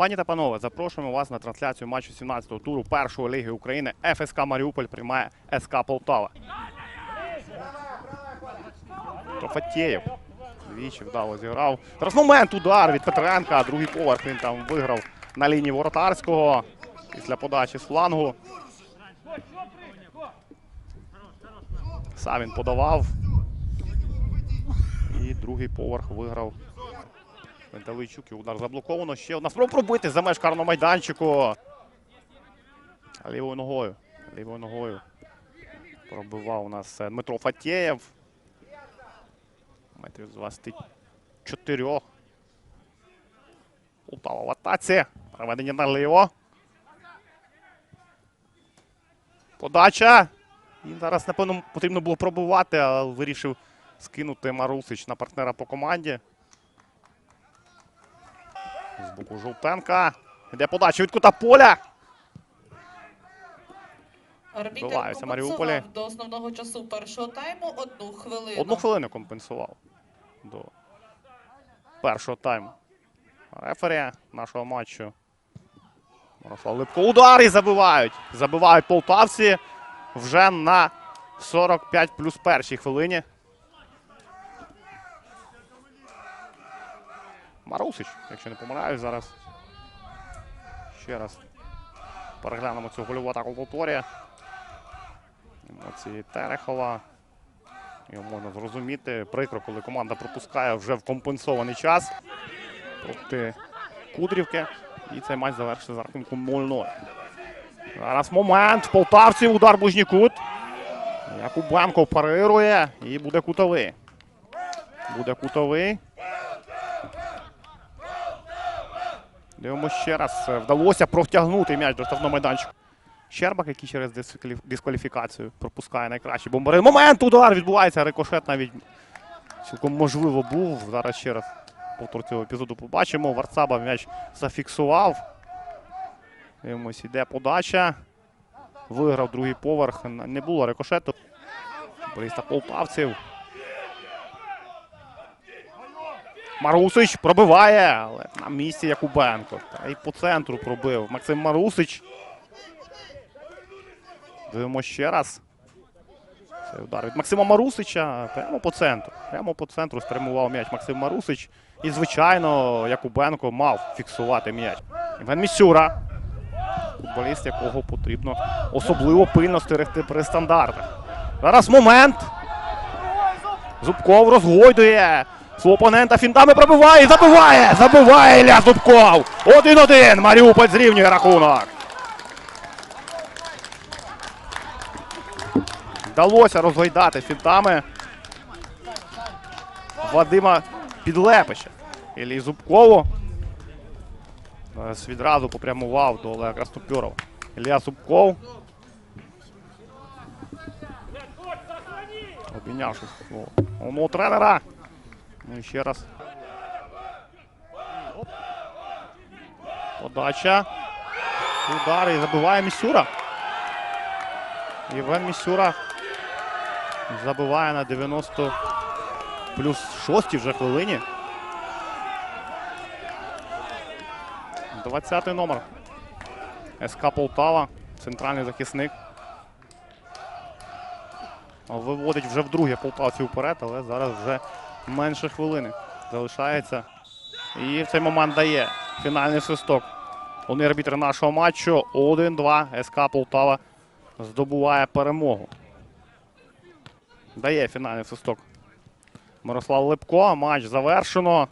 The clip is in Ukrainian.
Пані та панове, запрошуємо вас на трансляцію матчу 17-го туру першої ліги України. ФСК Маріуполь приймає СК Полтава. Трофатєєв двічі вдало зіграв. Зараз момент удар від Петренка. Другий поверх він там виграв на лінії воротарського після подачі з флангу. Сам він подавав. І другий поверх виграв Венталийчук і удар заблоковано. Ще одна спроба пробити за меж карного майданчику. Лівою ногою. Лівою ногою пробивав у нас е, Дмитро Фатєєв. Метрів з 24. Полтава в атаці. Проведення наліво. Подача. І зараз, напевно, потрібно було пробувати, але вирішив скинути Марусич на партнера по команді. З боку Жовтенка. Іде подача від кута поля. Арбітер Вбиваються Маріуполі. до основного часу першого тайму одну хвилину. Одну хвилину компенсував до першого тайму. Рефері нашого матчу. Мирослав Липко. Удар і забивають. Забивають полтавці вже на 45 плюс першій хвилині. Марусич, якщо не помиляюсь, зараз. Ще раз переглянемо цю гольову атаку повторі. Емоції Терехова. Його можна зрозуміти. Прикро, коли команда пропускає вже в компенсований час проти Кудрівки. І цей матч завершиться за рахунком 0-0. Зараз момент. Полтавців удар ближній кут. Якубенко парирує і буде кутовий. Буде кутовий. Дивимося ще раз. Вдалося протягнути м'яч до штрафного майданчика. Щербак, який через дискваліфікацію пропускає найкращий бомбарин. Момент удар відбувається. Рикошет навіть цілком можливо був. Зараз ще раз повтор цього епізоду побачимо. Варцаба м'яч зафіксував. Дивимось, іде подача. Виграв другий поверх. Не було рикошету. Бориста полтавців. Марусич пробиває, але на місці Якубенко. Та й по центру пробив. Максим Марусич. Дивимося ще раз. Це удар від Максима Марусича прямо по центру. Прямо по центру спрямував м'яч Максим Марусич. І, звичайно, Якубенко мав фіксувати м'яч. Іван Місюра. Футболіст, якого потрібно особливо пильно стерегти при стандартах. Зараз момент. Зубков розгойдує. Свого опонента фінтами пробиває забиває! Забиває Ілля Зубков! 1-1. Маріуполь зрівнює рахунок. Вдалося розгойдати фінтами Вадима Підлепича. Іллі Зубкову. Відразу попрямував до Олега Краснопьорова. Ілля Зубков. Обмінявшись свого тренера. Ну і раз. Подача. Удар і забиває Місюра. Євген Місюра забиває на 90 плюс 6 вже хвилині. 20 номер. СК Полтава, центральний захисник. Виводить вже вдруге полтавців вперед, але зараз вже менше хвилини залишається. І в цей момент дає фінальний свисток. Головний арбітр нашого матчу 1-2 СК Полтава здобуває перемогу. Дає фінальний свисток. Мирослав Липко. Матч завершено.